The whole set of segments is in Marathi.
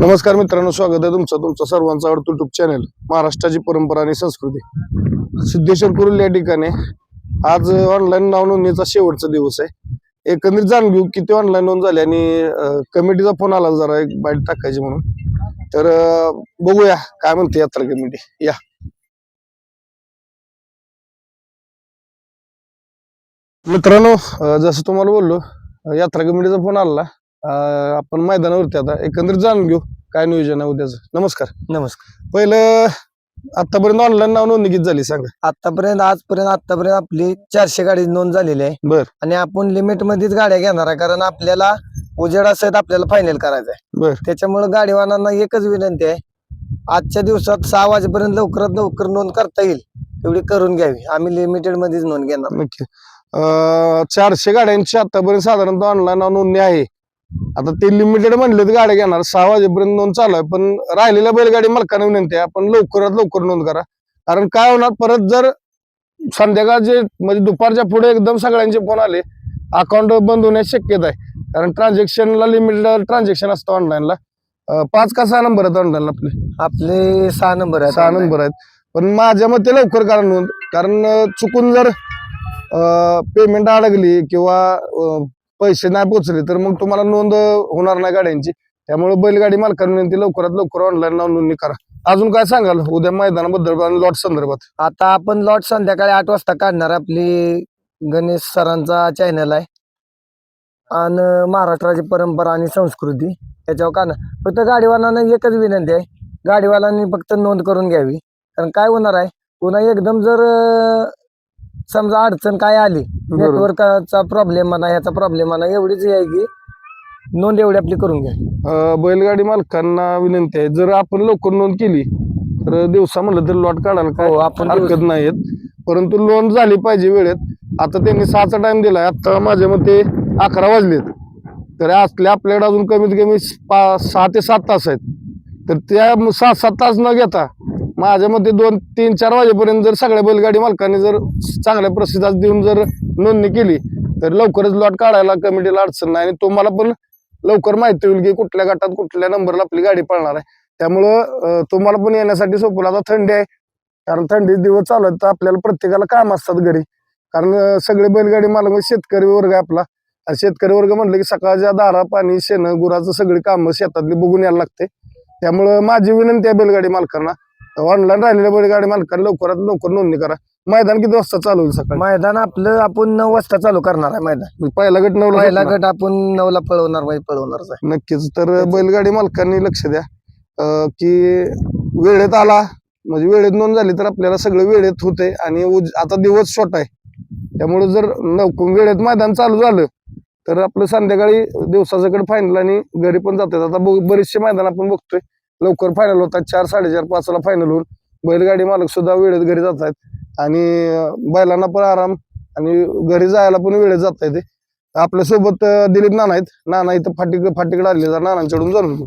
नमस्कार मित्रांनो स्वागत आहे तुमचं तुमचं सर्वांचं आवडतं युट्यूब चॅनल महाराष्ट्राची परंपरा आणि संस्कृती. सिद्धेश्वर कुरुल या ठिकाणी आज ऑनलाईन नाव नोंदणीचा शेवटचा दिवस आहे. एकंदरीत जाणून घेऊ किती ऑनलाईन नोंद झाली आणि कमिटीचा फोन आला जरा एक बाईट टाकायची म्हणून. तर बघूया काय म्हणते यात्रा कमिटी या. मित्रांनो जसं तुम्हाला बोललो यात्रा कमिटीचा फोन आला आपण मैदानावरती आता एकंदरीत जाणून घेऊ काय नियोजन आहे उद्याचं. नमस्कार. नमस्कार. पहिलं आतापर्यंत ऑनलाईन नाव नोंदणी किती झाली सांगा. आतापर्यंत आजपर्यंत आतापर्यंत आपली चारशे गाडी नोंद झालेली आहे. बर. आणि आपण लिमिट मध्येच गाड्या घेणार आहे कारण आपल्याला उजेडा सहित आपल्याला फायनल करायचं आहे. बर. त्याच्यामुळे गाडीवानांना एकच विनंती आहे आजच्या दिवसात सहा वाजेपर्यंत लवकरात लवकर नोंद करता येईल तेवढी करून घ्यावी. आम्ही लिमिटेड मध्येच नोंद घेणार. चारशे गाड्यांची आतापर्यंत साधारणतः ऑनलाईन नाव नोंदणी आहे. आता ते लिमिटेड म्हणले तर गाड्या घेणार. सहा वाजेपर्यंत नोंद चालू आहे. पण राहिलेल्या बैलगाडी मालकांना विनंती आहे आपण लवकरात लवकर नोंद करा. कारण काय होणार परत जर संध्याकाळचे म्हणजे दुपारच्या पुढे एकदम सगळ्यांचे फोन आले अकाउंट बंद होण्याची शक्यता आहे. कारण ट्रान्झॅक्शनला लिमिटेड ट्रान्झॅक्शन असतं ऑनलाईनला पाच का सहा नंबर आहेत ऑनलाईन आपले? आपले सहा नंबर आहेत. सहा नंबर आहेत. पण माझ्या मते लवकर करा नोंद. कारण चुकून जर पेमेंट अडकली किंवा पैसे नाही पोचले तर मग तुम्हाला नोंद होणार नाही गाड्यांची. त्यामुळे बैलगाडी मालकांनी विनंती लवकरात लवकर ऑनलाईन नाव नोंदणी करा. अजून काय सांगाल? उद्या मैदानाबद्दल आणि लॉट संदर्भात. आता आपण लॉट संध्याकाळी आठ वाजता काढणार आपली गणेश सरांचा चॅनल आहे. आणि महाराष्ट्राची परंपरा आणि संस्कृती त्याच्यावर काढणार. फक्त गाडीवाल्यांना एकच विनंती आहे. गाडीवाल्यांनी फक्त नोंद करून घ्यावी. कारण काय होणार आहे? पुन्हा एकदम जर समजा अडचण काय आली बरोबर. नेटवर्कचा प्रॉब्लेम म्हणा याचा प्रॉब्लेम म्हणा एवढीच आहे की नोंद एवढी आपली करून घ्या. अं, बैलगाडी मालकांना विनंती आहे. जर आपण लवकर नोंद केली तर दिवसा म्हणलं तर लॉट काढायला काय हो, आपण हरकत नाहीत परंतु नोंद झाली पाहिजे वेळेत. आता त्यांनी सहाचा टाइम दिलाय. आता माझ्या मते अकरा वाजलेत. तर असले आपल्याकडे अजून कमीत कमी पा- सहा ते सात तास आहेत. तर त्या म- सहा सात तास न घेता माझ्या मते दोन तीन चार वाजेपर्यंत जर सगळ्या बैलगाडी मालकांनी जर चांगल्या प्रसिद्धात देऊन जर नोंदणी केली तर लवकरच लॉट काढायला कमिटीला अडचण नाही. आणि तुम्हाला पण लवकर माहिती होईल की कुठल्या गटात कुठल्या नंबरला आपली गाडी पळणार आहे. त्यामुळं तुम्हाला पण येण्यासाठी सोपं आता थंडी आहे. कारण थंडीत दिवस चालू आहेत. तर आपल्याला प्रत्येकाला काम असतात घरी. कारण सगळे बैलगाडी मालक म्हणजे शेतकरी वर्ग आहे आपला. आणि शेतकरी वर्ग म्हटलं की सकाळच्या दारा पाणी शेण गुराचं सगळी कामं शेतातली बघून यायला लागते. त्यामुळं माझी विनंती आहे बैलगाडी मालकांना. ऑनलाईन राहिलेल्या बैलगाडी मालकांना लवकरात लवकर नोंदणी करा. मैदान किती वाजता चालू होईल सकाळी? मैदान आपलं आपण नऊ वाजता चालू करणार आहे मैदान. पहिला गट नऊ पहिला गट आपण नऊला पळवणार म्हणजे पळवणारच आहे. नक्कीच. तर बैलगाडी मालकांनी लक्ष द्या. अं, की वेळेत आला म्हणजे वेळेत नोंद झाली तर आपल्याला सगळं वेळेत होते आणि उज- आता दिवस छोटा आहे. त्यामुळे जर लवकर वेळेत मैदान चालू झालं तर आपलं संध्याकाळी दिवसाच्याकडे फायनल आणि घरी पण जातात. आता बघ- बरेचसे मैदान आपण बघतोय. लवकर फायनल होतात. चार साडेचार पाचला फायनल होऊन बैलगाडी मालक सुद्धा वेळेत घरी जात आहेत. आणि बैलांना पण आराम आणि घरी जायला पण वेळेत जात येते आपल्यासोबत दिलीप नाना आहेत. नाना इथं फाटी फाटीकडे आले जर नानांच्याकडून जाणून घेऊ.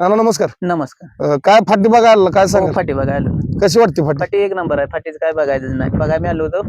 नाना नमस्कार. नमस्कार. काय फाटी बघायला आला? काय हो सांगा फाटी बघायला कशी वाटते फाटी? फाटी एक नंबर आहे. फाटीच काय बघायचं नाही. बघायला मी आलो होतो.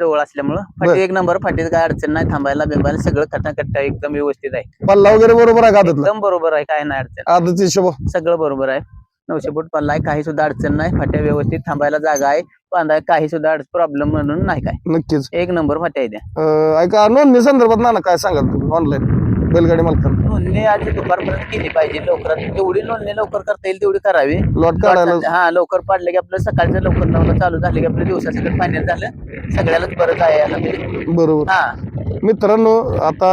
जवळ असल्यामुळं. फाटी एक नंबर फाटीच काय अडचण नाही थांबायला बिंबायला सगळं खटाखट्टा एकदम व्यवस्थित आहे. पल्ला वगैरे बरोबर आहे का आदतला? एकदम बरोबर आहे काय नाही अडचण. आदत हिशोब? सगळं बरोबर आहे. नऊशे फूट पल्ला आहे काही सुद्धा अडचण नाही फाट्या व्यवस्थित थांबायला जागा आहे बांधाय काही सुद्धा प्रॉब्लेम म्हणून नाही काय. नक्कीच. एक नंबर फाट्या आहे त्या. अं, ऐका नोंदणी संदर्भात नाना काय सांगाल तुम्ही ऑनलाईन बैलगाडी मालकांना. नोंदणी आज दुपारपर्यंत केली पाहिजे. लवकरात जेवढी नोंदणी लवकर करता येईल तेवढी करावी. लॉट काढायला हा लवकर पाडले की आपलं सकाळचं लवकर नऊला चालू झाले की आपलं दिवसाचं फायनल झालं. सगळ्यालाच बरं म्हणजे बरोबर. हा. मित्रांनो आता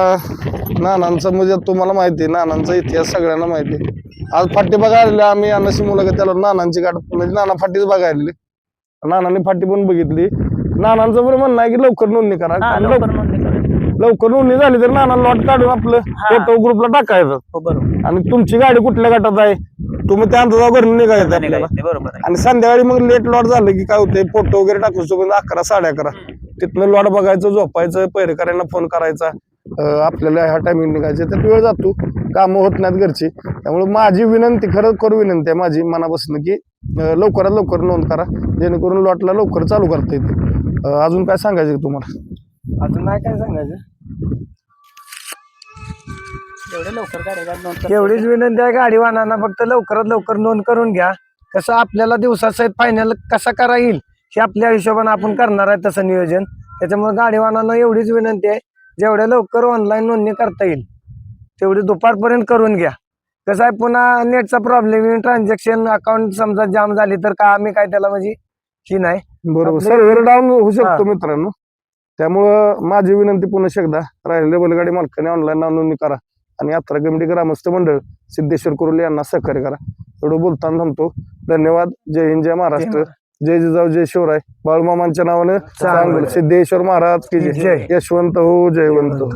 नानांचा म्हणजे तुम्हाला माहिती आहे नानांचा इतिहास सगळ्यांना माहिती आहे. आज फाटी बघायला आलेलो आम्ही अनाशी मुलाखत त्याला नानांची गाठ म्हणजे नाना फाटीच बघायला नानांनी फाटी पण बघितली. नानांचं पण म्हणणं आहे की लवकर नोंदणी करा. हा आणि लवकर नोंदणी. लवकर- नोंदणी झाली तर नाना लॉट काढून आपलं हा. फोटो ग्रुपला टाकायचं. हो बरोबर. आणि तुमची गाडी कुठल्या गटात आहे? तुम्ही त्या अंदाजा घरून निघायचं आपल्याला. निघायचं, बरोबर आहे. आणि संध्याकाळी मग लेट लॉट झालं की काय होतंय फोटो वगैरे सोबत अकरा साडे अकरा. तिथनं लॉट बघायचं झोपायचं पैरेकऱ्यांना फोन करायचा. अं, आपल्याला ह्या टायमिंग निघायचे त्यात वेळ जातो. कामं होत नाहीत घरची. त्यामुळे माझी विनंती खरं करू विनंती आहे माझी मनापासून की अं, लवकरात लवकर नोंद करा. जेणेकरून लॉटला लवकर चालू करता येते अजून काय सांगायचं तुम्हाला? अजून नाही काय सांगायचं. एवढे लवकर गाडी नोंद करता एवढीच विनंती आहे गाडीवानांना फक्त लवकरात लवकर नोंद करून घ्या. कसं आपल्याला दिवसासहित फायनल कसा करा येईल हे आपल्या हिशोबाने आपण करणार आहे तसं नियोजन. त्याच्यामुळे गाडीवानांना एवढीच विनंती आहे जेवढ्या लवकर ऑनलाईन नोंदणी करता येईल तेवढी दुपारपर्यंत करून घ्या. कसं आहे पुन्हा नेटचा प्रॉब्लेम येईल ट्रान्झॅक्शन अकाउंट समजा जाम झाली तर का आम्ही काय त्याला म्हणजे ही नाही. बरोबर. सर्व्हर डाऊन होऊ. शकतो मित्रांनो. त्यामुळं माझी विनंती पुन्हा एकदा राहिलेल्या बैलगाडी मालकाने ऑनलाईन नोंदणी करा आणि यात्रा कमिटी ग्रामस्थ मंडळ सिद्धेश्वर कुरुले यांना सहकार्य करा. एवढं बोलताना थांबतो. धन्यवाद. जय हिंद जय महाराष्ट्र. जय जिजाऊ जय शिवराय. बाळूमामांच्या नावानं. सांगोल सिद्धेश्वर महाराज की जय. जय. यशवंत हो जयवंत हो.